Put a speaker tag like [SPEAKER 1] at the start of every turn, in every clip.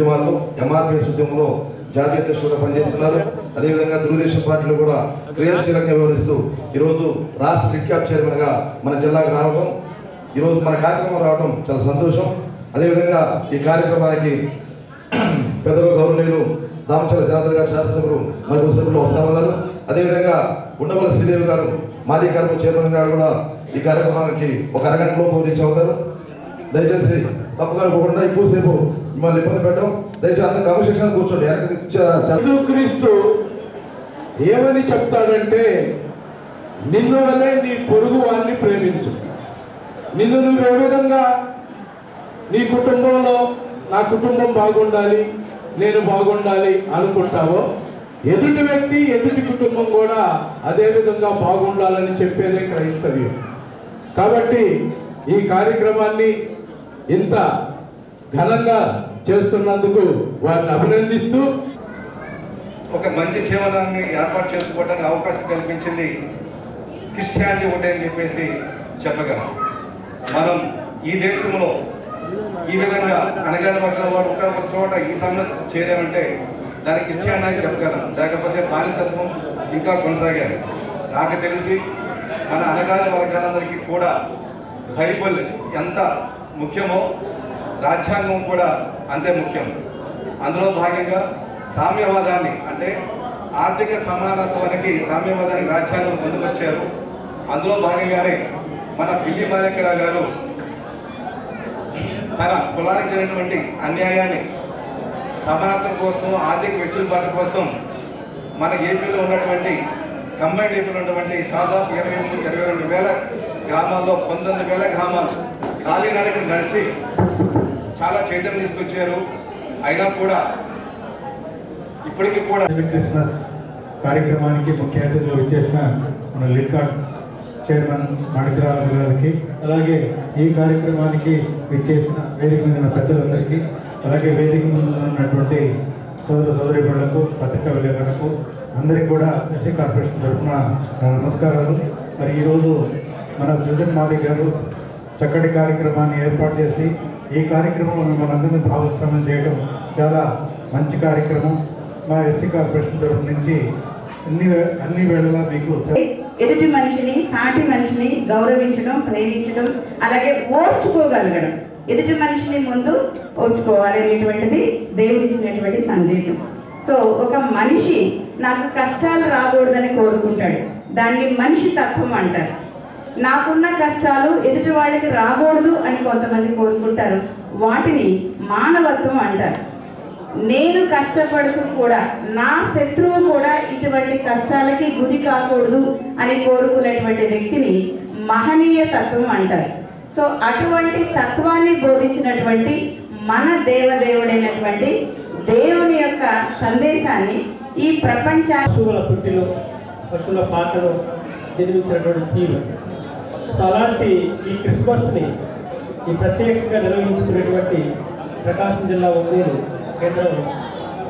[SPEAKER 1] ఉద్యమాల్లో ఎంఆర్పిఎస్ ఉద్యమంలో జాతీయ అధ్యక్షుడుగా పనిచేస్తున్నారు. అదేవిధంగా తెలుగుదేశం పార్టీలో కూడా క్రియాశీలంగా వ్యవహరిస్తూ ఈరోజు రాష్ట్ర రిక్యాప్ చైర్మన్గా మన జిల్లాకు రావడం ఈరోజు మన కార్యక్రమం రావడం చాలా సంతోషం. అదేవిధంగా ఈ కార్యక్రమానికి పెద్దలు గౌరవనీయులు దామచల జనార్దన్ గారు శాసనసభ్యులు మరియు సభ్యులు వస్తామన్నారు అదేవిధంగా ఉండవల శ్రీదేవి గారు మాజీ కార్యక్రమం చైర్మన్ గారు కూడా ఈ కార్యక్రమానికి ఒక అరగంటలో పూర్తి అవుతారు దయచేసి తప్పుగా ఇవ్వకుండా ఎక్కువసేపు మిమ్మల్ని ఇబ్బంది పెట్టడం. దయచేసి అంత క్రమశిక్షణ కూర్చోండి. వెనక్కి
[SPEAKER 2] యేసుక్రీస్తు ఏమని చెప్తాడంటే నిన్ను వల్లే నీ పొరుగు వారిని ప్రేమించు. నిన్ను నువ్వు ఏ విధంగా నీ కుటుంబంలో నా కుటుంబం బాగుండాలి నేను బాగుండాలి అనుకుంటావో ఎదుటి వ్యక్తి ఎదుటి కుటుంబం కూడా అదే విధంగా బాగుండాలని చెప్పేదే క్రైస్తవ్యం. కాబట్టి ఈ కార్యక్రమాన్ని ఇంత ఘనంగా చేస్తున్నందుకు వారిని అభినందిస్తూ
[SPEAKER 3] ఒక మంచి జీవనాన్ని ఏర్పాటు చేసుకోవడానికి అవకాశం కల్పించింది క్రిస్టియానిటీ ఒకటే అని చెప్పేసి చెప్పగలం. మనం ఈ దేశంలో ఈ విధంగా అనగానబడిన వాడు ఒక చోట ఈ సమయం చేరామంటే దానికి క్రిస్టియానిటీ అని చెప్పగలం. లేకపోతే బానిసత్వం ఇంకా కొనసాగాలి. నాకు తెలిసి మన అనగాని వర్గాలందరికీ కూడా బైబుల్ ఎంత ముఖ్యమో. రాజ్యాంగం కూడా అంతే ముఖ్యం. అందులో భాగంగా సామ్యవాదాన్ని అంటే ఆర్థిక సమానత్వానికి సామ్యవాదానికి రాజ్యాంగం పొందుకొచ్చారు అందులో భాగంగానే మన పిల్లి మాణిక్యరావు గారు తన కులానికి చెందినటువంటి అన్యాయాన్ని సమానత్వం కోసం ఆర్థిక వెసులుబాటు కోసం మన ఏపీలో ఉన్నటువంటి కంబైన్ ఏపీలో ఉన్నటువంటి దాదాపు ఇరవై మూడు ఇరవై రెండు వేల గ్రామాల్లో పంతొమ్మిది వేల గ్రామాలు కాలినడక నడిచి చాలా చైతన్యం తీసుకొచ్చారు. అయినా కూడా ఇప్పటికీ కూడా
[SPEAKER 4] క్రిస్మస్ కార్యక్రమానికి ముఖ్య అతిథులు వచ్చేసిన మన లిడ్కాట్ చైర్మన్ మణికరావు గారికి అలాగే ఈ కార్యక్రమానికి విచ్చేసిన వేదిక మీద ఉన్న పెద్దలందరికీ అలాగే వేదిక మీద ఉన్నటువంటి సోదర సోదరిమణులకు పత్రికా విలేకరులకు అందరికీ కూడా ఎస్సీ కార్పొరేషన్ తరఫున నమస్కారాలు. మరి ఈరోజు మన సృజన్ మాది గారు చక్కటి కార్యక్రమాన్ని ఏర్పాటు చేసి ఈ కార్యక్రమంలో మనందరినీ భాగస్వామ్యం చేయడం చాలా మంచి కార్యక్రమం. మా ఎస్సీ కార్పొరేషన్ తరఫు నుంచి అన్ని అన్ని వేళలా మీకు
[SPEAKER 5] ఎదుటి మనిషిని సాటి మనిషిని గౌరవించడం ప్రేమించడం అలాగే ఓర్చుకోగలగడం. ఎదుటి మనిషిని ముందు ఓర్చుకోవాలి అనేటువంటిది దేవుడిచ్చినటువంటి సందేశం. సో ఒక మనిషి నాకు కష్టాలు రాకూడదని కోరుకుంటాడు. దాన్ని మనిషి తత్వం అంటారు. నాకున్న కష్టాలు ఎదుటి వాళ్ళకి రాకూడదు అని కొంతమంది కోరుకుంటారు. వాటిని మానవత్వం అంటారు. నేను కష్టపడుతూ కూడా నా శత్రువు కూడా ఇటువంటి కష్టాలకి గురి కాకూడదు అని కోరుకునేటువంటి వ్యక్తిని మహనీయ తత్వం అంటారు. సో అటువంటి తత్వాన్ని బోధించినటువంటి మన దేవదేవుడైనటువంటి దేవుని యొక్క సందేశాన్ని ఈ ప్రపంచ
[SPEAKER 6] పశువుల పుట్టిలో పశువుల పాకలో జన్మించినటువంటి తీరు సో అలాంటి ఈ క్రిస్మస్ని ఈ ప్రత్యేకంగా నిర్వహించుకునేటువంటి ప్రకాశం జిల్లా ఒంగోలు కేంద్రం.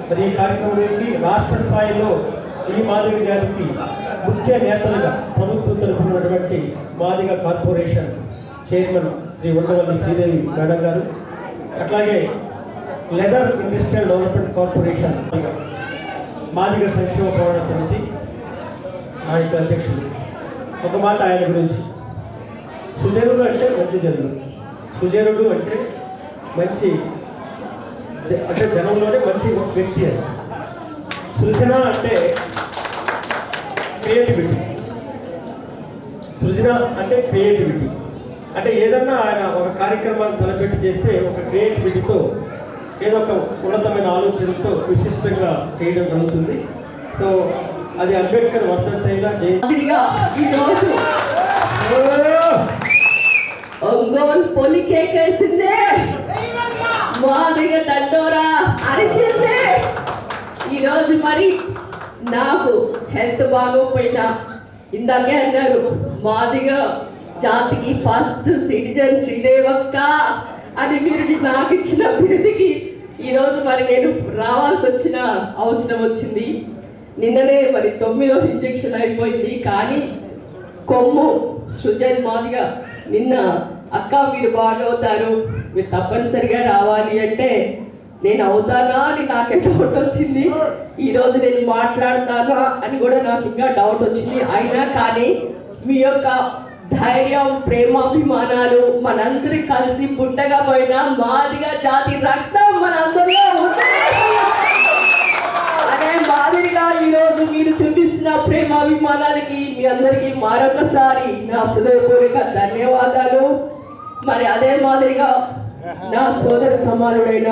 [SPEAKER 6] మరి ఈ కార్యక్రమానికి రాష్ట్ర స్థాయిలో ఈ మాదిగ జాతికి ముఖ్య నేతలుగా ప్రభుత్వం తరపునటువంటి Madiga corporation chairman Shri Undavalli Sridevi madam గారు అట్లాగే leather industrial development corporation Madiga సంక్షేమ పోరాట సమితి మా యొక్క అధ్యక్షుడు ఒక మాట ఆయన గురించి. సుజనుడు అంటే మంచి జనుడు. సుజనుడు అంటే మంచి అంటే జనంలోనే మంచి వ్యక్తి అది. సృజన అంటే క్రియేటివిటీ. సృజన అంటే క్రియేటివిటీ. అంటే ఏదన్నా ఆయన ఒక కార్యక్రమాన్ని తలపెట్టి చేస్తే ఒక క్రియేటివిటీతో ఏదో ఒక ఉన్నతమైన ఆలోచనతో విశిష్టంగా చేయడం జరుగుతుంది. సో అది అంబేద్కర్ వర్ధంతైనా జయ
[SPEAKER 5] మాదిరిగా ఈరోజు ఒంగోలు పొలికేకేసిందే మాదిగ దండోరా అరిచిందే. ఈరోజు మరి నాకు హెల్త్ బాగోకపోయినా ఇందాకే అన్నారు మాదిగ జాతికి ఫస్ట్ సిటిజన్ శ్రీదేవక్క అని మీరు నాకు ఇచ్చిన బిరుదికి ఈరోజు మరి నేను రావాల్సి వచ్చిన అవసరం వచ్చింది. నిన్ననే మరి తొమ్మిదో ఇంజెక్షన్ అయిపోయింది కానీ కొమ్ము సృజన్ మాదిగా నిన్న అక్క మీరు బాగవుతారు మీరు తప్పనిసరిగా రావాలి అంటే
[SPEAKER 7] నేను అవుతానా అని నాకు డౌట్ వచ్చింది. ఈరోజు నేను మాట్లాడతానా అని కూడా నాకు ఇంకా డౌట్ వచ్చింది. అయినా కానీ మీ యొక్క ధైర్యం ప్రేమాభిమానాలు మనందరి కలిసి పుట్టగా పోయిన మాదిగా జాతి రక్తం మనందరిలో ఉంది అదే మాదిరిగా ఈరోజు మీరు చూపిస్తున్న ప్రేమాభిమానాలకి మీ అందరికీ మరొకసారి నా హృదయపూర్వక ధన్యవాదాలు. మరి అదే మాదిరిగా నా సోదర సమానుడైన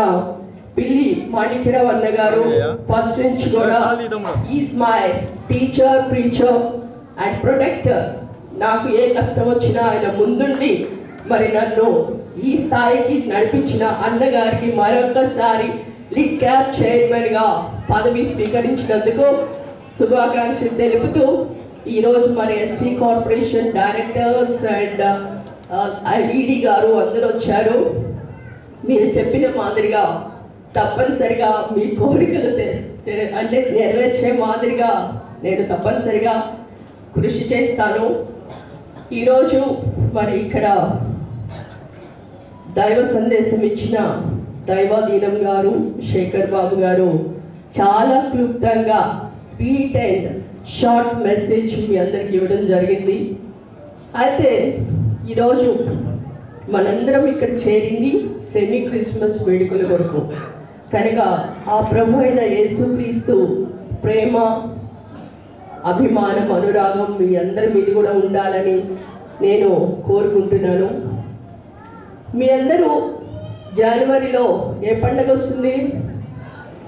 [SPEAKER 7] పిల్లి మాణిక్యరావు అన్న గారు ఫస్ట్ నుంచి కూడా is my teacher preacher and protector నాకు ఏ కష్టం వచ్చినా ఆయన ముందుండి మరి నన్ను ఈ స్థాయికి నడిపించిన అన్నగారికి మరొకసారి లిడ్ క్యాప్ చైర్మన్గా పదవి స్వీకరించినందుకు శుభాకాంక్షలు తెలుపుతూ ఈరోజు మరి SC corporation directors and ED గారు అందరూ వచ్చారు. మీరు చెప్పిన మాదిరిగా తప్పనిసరిగా మీ కోరికలు తె- తె- అంటే నెరవేర్చే మాదిరిగా నేను తప్పనిసరిగా కృషి చేస్తాను. ఈరోజు మరి ఇక్కడ దైవ సందేశం ఇచ్చిన దైవాధీనం గారు శేఖర్ బాబు గారు చాలా క్లుప్తంగా స్వీట్ అండ్ షార్ట్ మెసేజ్ మీ అందరికి ఇవ్వడం జరిగింది. అయితే ఈరోజు మనందరం ఇక్కడ చేరింది సెమీ క్రిస్మస్ వేడుకల కొరకు. కనుక ఆ ప్రభు అయిన యేసుక్రీస్తు ప్రేమ అభిమానం అనురాగం మీ అందరి మీద కూడా ఉండాలని నేను కోరుకుంటున్నాను. మీ అందరూ జనవరిలో ఏ పండగ వస్తుంది?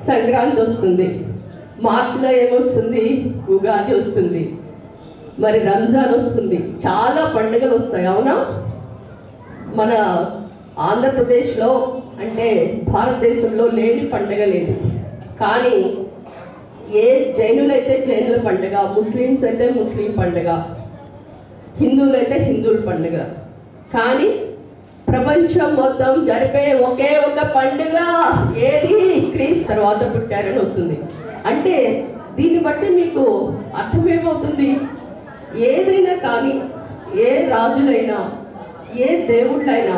[SPEAKER 7] సంక్రాంతి వస్తుంది. మార్చిలో ఏమొస్తుంది? ఉగాది వస్తుంది. మరి రంజాన్ వస్తుంది. చాలా పండుగలు వస్తాయి అవునా? మన ఆంధ్రప్రదేశ్లో అంటే భారతదేశంలో లేని పండగ లేదు కానీ ఏ జైనులైతే జైనుల పండగ ముస్లిమ్స్ అయితే ముస్లిం పండుగ హిందువులైతే హిందువుల పండుగ. కానీ ప్రపంచం మొత్తం జరిపే ఒకే ఒక పండుగ ఏది? క్రీస్ తర్వాత పుట్టారని వస్తుంది. అంటే దీన్ని బట్టి మీకు అర్థమేమవుతుంది? ఏదైనా కానీ ఏ రాజులైనా ఏ దేవుళ్ళైనా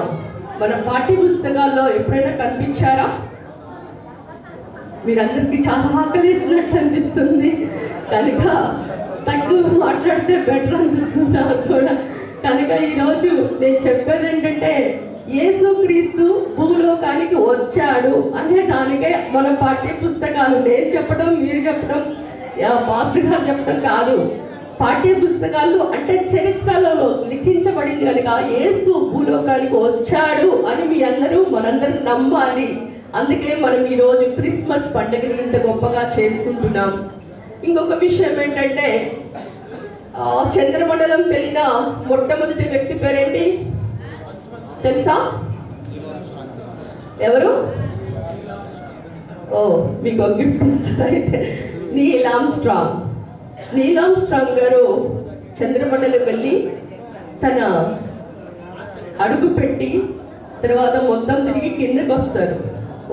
[SPEAKER 7] మన పాఠ్య పుస్తకాల్లో ఎప్పుడైనా కనిపించారా? మీరందరికీ చాలా ఆకలిస్తున్నట్లు అనిపిస్తుంది. కనుక తక్కువ మాట్లాడితే బెటర్ అనిపిస్తుంది నాకు కూడా. కనుక ఈరోజు నేను చెప్పేది ఏంటంటే యేసుక్రీస్తు భూలోకానికి వచ్చాడు అనే దానికే మన పాఠ్య పుస్తకాలు నేను చెప్పడం? మీరు చెప్పడం? యా, మాస్టర్ గారు చెప్పడం కాదు. పాఠ్య పుస్తకాలు అంటే చరిత్రలో లిఖించబడింది కనుక యేసు భూలోకానికి వచ్చాడు అని మీ అందరూ మనందరూ నమ్మాలి. అందుకే మనం ఈరోజు క్రిస్మస్ పండుగను ఇంత గొప్పగా చేసుకుంటున్నాం. ఇంకొక విషయం ఏంటంటే చంద్రమండలం వెళ్ళిన మొట్టమొదటి వ్యక్తి పేరేంటి? తెలుసా? ఎవరు? ఓ మీకు గిఫ్ట్ ఇస్తారు అయితే నీల్ ఆమ్స్ట్రాంగ్ నీల్ ఆమ్స్ట్రాంగ్ గారు చంద్రమండలం వెళ్ళి తన అడుగు పెట్టి తర్వాత మొత్తం తిరిగి కిందకు వస్తారు.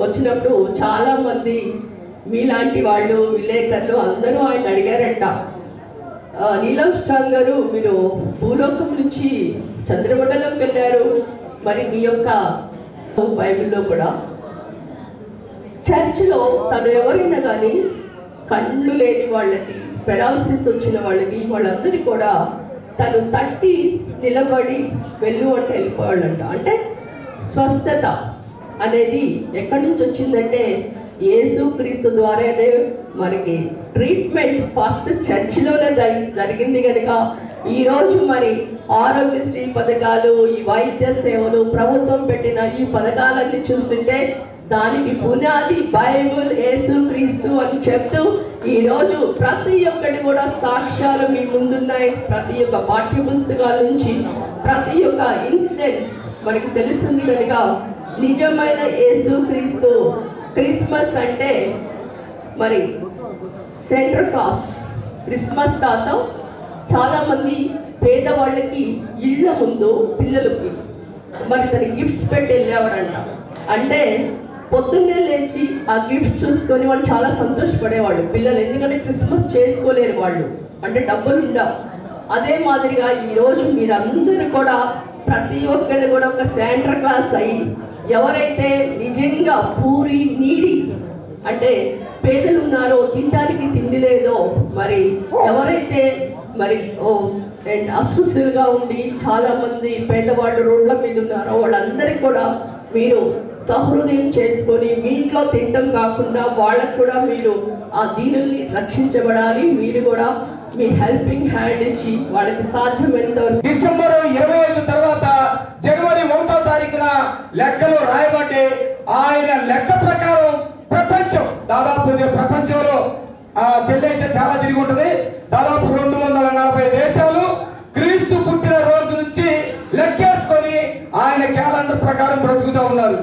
[SPEAKER 7] వచ్చినప్పుడు చాలా మంది మీలాంటి వాళ్ళు విలేకరులు అందరూ ఆయన అడిగారంట. నీలం స్ట్రాంగ్ గారు మీరు భూలోకం నుంచి చంద్రమండలం వెళ్ళారు. మరి మీ యొక్క బైబిల్లో కూడా చర్చిలో తను ఎవరైనా కానీ కళ్ళు లేని వాళ్ళకి పెరాలసిస్ వచ్చిన వాళ్ళకి వాళ్ళందరినీ కూడా తను తట్టి నిలబడి వెళ్ళు అంటే వెళ్ళిపోవాలంట అంటే స్వస్థత అనేది ఎక్కడి నుంచి వచ్చిందంటే యేసు క్రీస్తు ద్వారానే మనకి ట్రీట్మెంట్ ఫస్ట్ చర్చిలోనే జరిగింది కనుక ఈరోజు మరి ఆరోగ్యశ్రీ పథకాలు ఈ వైద్య సేవలు ప్రభుత్వం పెట్టిన ఈ పథకాలన్నీ చూస్తుంటే దానికి పునాది బైబుల్ యేసు క్రీస్తు అని చెప్తూ ఈరోజు ప్రతి ఒక్కటి కూడా సాక్ష్యాలు మీ ముందున్నాయి. ప్రతి ఒక్క పాఠ్య పుస్తకాల నుంచి ప్రతి ఒక్క ఇన్సిడెంట్స్ మనకి తెలుస్తుంది కనుక నిజమైన యేసు క్రీస్తు క్రిస్మస్ అంటే మరి సెంటర్ కాస్ క్రిస్మస్ తాత చాలామంది పేదవాళ్ళకి ఇళ్ళ ముందు పిల్లలకి. మరి తన గిఫ్ట్స్ పెట్టి వెళ్ళేవాడంట. అంటే పొద్దున్నే లేచి ఆ గిఫ్ట్ చూసుకొని వాళ్ళు చాలా సంతోషపడేవాళ్ళు. పిల్లలు ఎందుకంటే క్రిస్మస్ చేసుకోలేరు వాళ్ళు. అంటే డబ్బులు ఉండవు. అదే మాదిరిగా ఈ రోజు మీరందరూ కూడా ప్రతి ఒక్కళ్ళు కూడా ఒక శాంటర్ క్లాస్ అయ్యి ఎవరైతే నిజంగా పూరి నీడి అంటే పేదలు ఉన్నారో తినడానికి తిండి లేదో మరి ఎవరైతే మరి ఓ అండ్ అస్వస్థులుగా ఉండి చాలా మంది పేదవాళ్ళు రోడ్ల మీద ఉన్నారో. వాళ్ళందరికీ కూడా మీరు సహృదయం చేసుకొని మీ ఇంట్లో తినడం కాకుండా వాళ్ళకు కూడా మీరు ఆ దీనుల్ని రక్షించబడాలి. మీరు కూడా మీ హెల్పింగ్ హ్యాండ్ ఇచ్చి వాళ్ళకి సాధ్యమైనంత
[SPEAKER 2] డిసెంబర్ ఇరవై ఐదు తర్వాత జనవరి ఒకటో తారీఖున లెక్కలు రాయబట్టి ఆయన లెక్క ప్రకారం ప్రపంచం దాదాపు ప్రపంచంలో ఆ చెల్లి అయితే చాలా తిరిగి ఉంటది. దాదాపు రెండు వందల నలభై దేశాలు ప్రకారం బ్రతుకుతూ ఉన్నారు.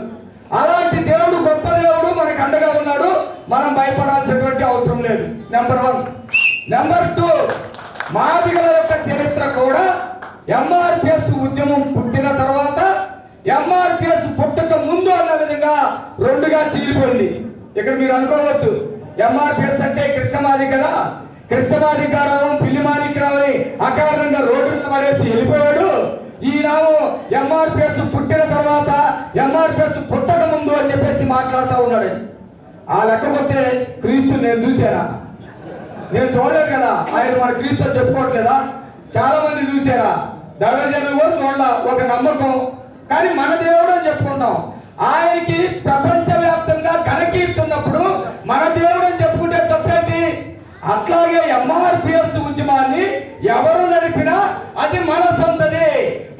[SPEAKER 2] అలాంటి దేవుడు గొప్ప దేవుడు మనకు అండగా ఉన్నాడు. మనం భయపడాల్సినటువంటి అవసరం లేదు. నెంబర్ వన్ నెంబర్ టూ మాదిగల యొక్క చరిత్ర కూడా ఎంఆర్పిఎస్ ఉద్యమం పుట్టిన తర్వాత ఎంఆర్పిఎస్ పుట్టక ముందు అన్న విధంగా రెండుగా చీలిపోయింది ఇక్కడ మీరు అనుకోవచ్చు ఎంఆర్పిఎస్ అంటే కృష్ణమాది కదా? కృష్ణమాదికారావు పిల్లిమాదికరావుని అకారణంగా రోడ్డు పడేసి వెళ్ళిపోయాడు. ఈయన ఎంఆర్పిఎస్ తర్వాత ఎంఆర్పిఎస్ పుట్టక ముందు అని చెప్పేసి మాట్లాడుతూ ఉన్నాడు. ఆ లెక్కపోతే క్రీస్తు నేను చూశానా? నేను చూడలేదు కదా? ఆయన మన క్రీస్తు చెప్పుకోవట్లేదా? చాలా మంది చూసారా దైవజనులు కూడా చూడాల ఒక నమ్మకం. కానీ మన దేవుడు అని చెప్పుకుంటాం. ఆయనకి ప్రపంచవ్యాప్తంగా ఘనకీర్తున్నప్పుడు మన దేవుడు అని చెప్పుకుంటాం అట్లాగే ఎంఆర్పిఎస్ ఉద్యమాన్ని ఎవరు నడిపినా అది మన సొంతది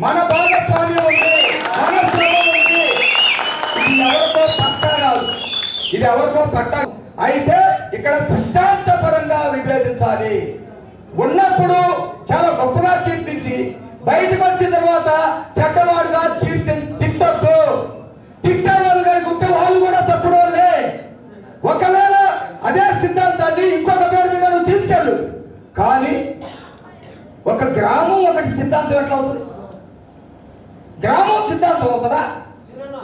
[SPEAKER 2] మన భాగస్వామ్యం ఉంది మన ఉంది. ఇది ఎవరికో పట్టా కాదు ఇది ఎవరికో పట్ట అయితే ఇక్కడ సిద్ధాంతపరంగా విభేదించాలి. ఉన్నప్పుడు చాలా గొప్పగా కీర్తించి బయటకు వచ్చిన తర్వాత చెడ్డవాడుగా కీర్తి తిట్టొద్దు. తిట్టేవాళ్ళు కనుక ఉంటే వాళ్ళు కూడా తప్పుడు వాళ్ళే. ఒకవేళ అదే సిద్ధాంతాన్ని ఇంకొక పేరు మీద నువ్వు తీసుకెళ్ళు. కానీ ఒక గ్రామం ఒకటి సిద్ధాంతం ఎట్లా అవుతుంది? గ్రామం సిద్ధాంతం అవుతుందా?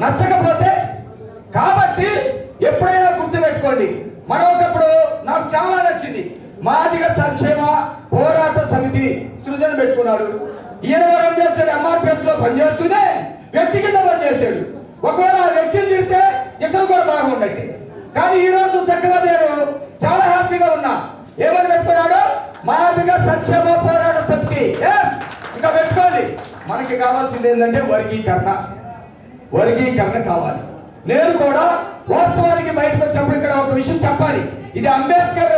[SPEAKER 2] నచ్చకపోతే కాబట్టి ఎప్పుడైనా గుర్తుపెట్టుకోండి. మరొకప్పుడు నాకు చాలా నచ్చింది. మాదిగ సంక్షేమ పోరాట సమితి సృజన పెట్టుకున్నాడు. ఈయన కూడా ఏం చేశాడు? ఎంఆర్పిఎస్లో పనిచేస్తూనే వ్యక్తి కింద పనిచేశాడు. ఒకవేళ ఆ వ్యక్తిని తిడితే ఇతను కూడా బాగుండేది. కానీ ఈ రోజు చక్కగా నేను చాలా హ్యాపీగా ఉన్నా. ఏమని పెట్టుకున్నాడు మాదిగా సంక్షేమ పోరాట సమితి. ఎస్ ఇంకా పెట్టుకోండి. మనకి కావాల్సింది ఏంటంటే వర్గీకరణ. వర్గీకరణ కావాలి. నేను కూడా వాస్తవానికి బయటకు వచ్చినప్పుడు ఇక్కడ ఒక విషయం చెప్పాలి. ఇది అంబేద్కర్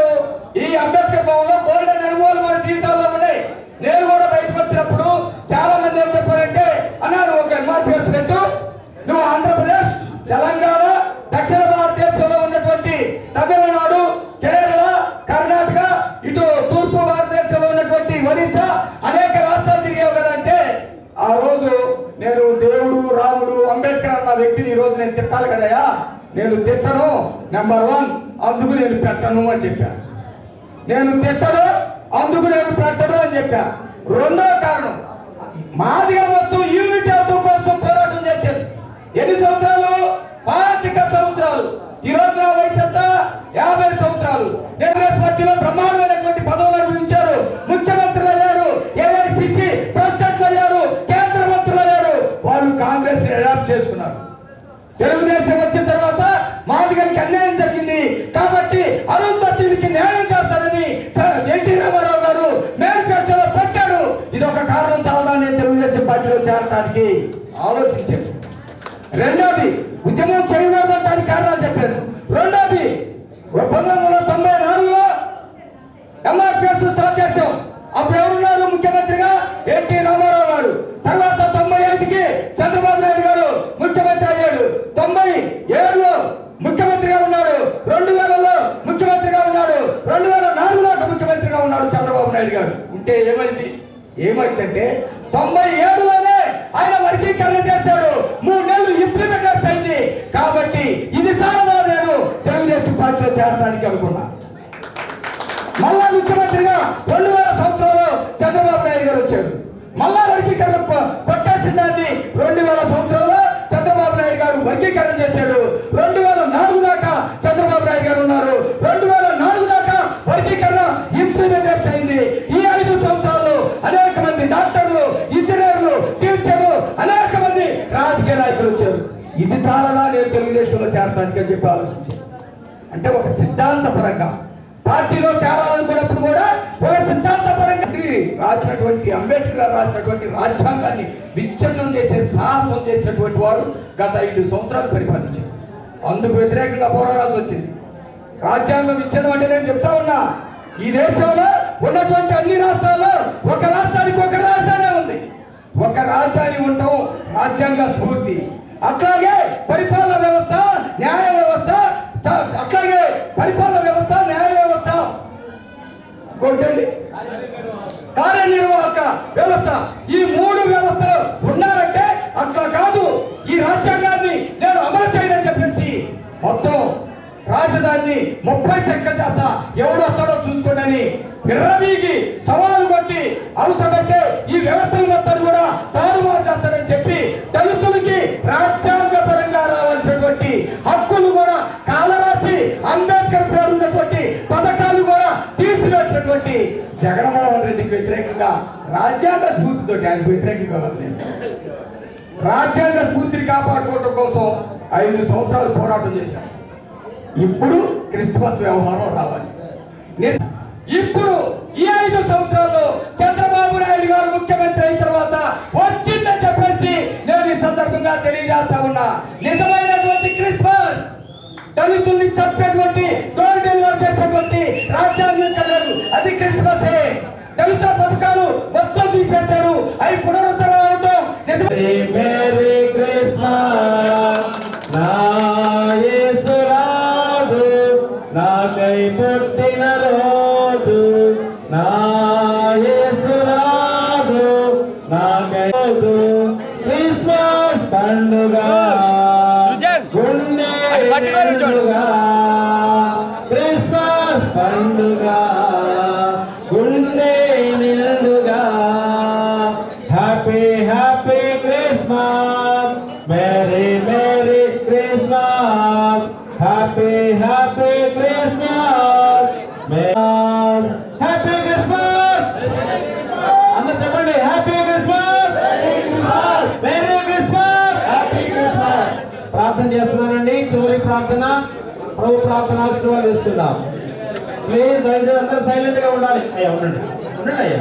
[SPEAKER 2] ఈ అంబేద్కర్ భవన్లో గోల్డెన్ అనుభవాలు మన జీవితాల్లో ఉన్నాయి. నేను కూడా బయటకు వచ్చినప్పుడు చాలా మంది ఏం చెప్పారంటే అన్నారు ఒక ఎంఆర్పీఎస్ పెట్టు నువ్వు ఆంధ్రప్రదేశ్ తెలంగాణ పెట్టాలి నేను కదయ్యా? నేను తిట్టను నెంబర్ వన్ అందుకు నేను పెట్టను అని చెప్పాను నేను తిట్టను అందుకు నేను పెట్టను అని చెప్పా. రెండో కారణం మాదిగా మొత్తం యూనిట్ అవుతూ కోసం పోరాటం చేసేది ఎన్ని సంవత్సరాలు? పాతిక సంవత్సరాలు. ఈ రోజు నా వయసు ఎంత? యాభై సంవత్సరాలు. నేను పార్టీలో బ్రహ్మాండ ఏమైందంటే తొంభై తెలుగుదేశంలో చేరడానికి అని చెప్పి ఆలోచించాను అంటే ఒక సిద్ధాంతపరంగా పార్టీలో చేరాలనుకున్నప్పుడు కూడా ఒక సిద్ధాంతపరంగా రాసినటువంటి అంబేద్కర్ గారు రాసినటువంటి రాజ్యాంగాన్ని విచ్ఛిన్నం చేసే సాహసం చేసినటువంటి వాడు గత ఐదు సంవత్సరాలు పరిపాలించారు. అందుకు వ్యతిరేకంగా పోరాడాల్సి వచ్చింది. రాజ్యాంగం విచ్ఛిన్నం అంటే నేను చెప్తా ఉన్నా ఈ దేశంలో ఉన్నటువంటి అన్ని రాష్ట్రాల్లో ఒక రాష్ట్రానికి ఒక రాజధాని ఉంది. ఒక రాజధాని ఉండటం రాజ్యాంగ స్ఫూర్తి. అట్లాగే పరిపాలన జగన్మోహన్ రెడ్డికి వ్యతిరేకంగా రాజ్యాంగ స్ఫూర్తితో ఆయనకు వ్యతిరేకంగా ఉంది రాజ్యాంగ స్ఫూర్తిని కాపాడుకోవటం కోసం ఐదు సంవత్సరాలు పోరాటం చేశాం ఇప్పుడు క్రిస్మస్ వ్యవహారం రావాలి. ఇప్పుడు ఈ ఐదు సంవత్సరాల్లో చంద్రబాబు నాయుడు గారు ముఖ్యమంత్రి అయిన తర్వాత వచ్చిందని చెప్పేసి నేను ఈ సందర్భంగా తెలియజేస్తా ఉన్నా. నిజమైనటువంటి క్రిస్మస్! దళితుల్ని చంపేటువంటి డోర్ డెలివరీ చేసేటువంటి రాజ్యాంగం కలదు. అది క్రిస్మసే. దళిత పథకాలు మొత్తం తీసేశారు. అవి పునరుద్ధరణ అవడం నిజమే
[SPEAKER 8] మేరీ నా యేసు ప్రార్థన ఆశీర్వాదం ఇస్తున్నాం ప్లీజ్ దయచేసి అందరూ సైలెంట్గా ఉండాలి. అయ్యా ఉండండి. ఉండండి అయ్యా.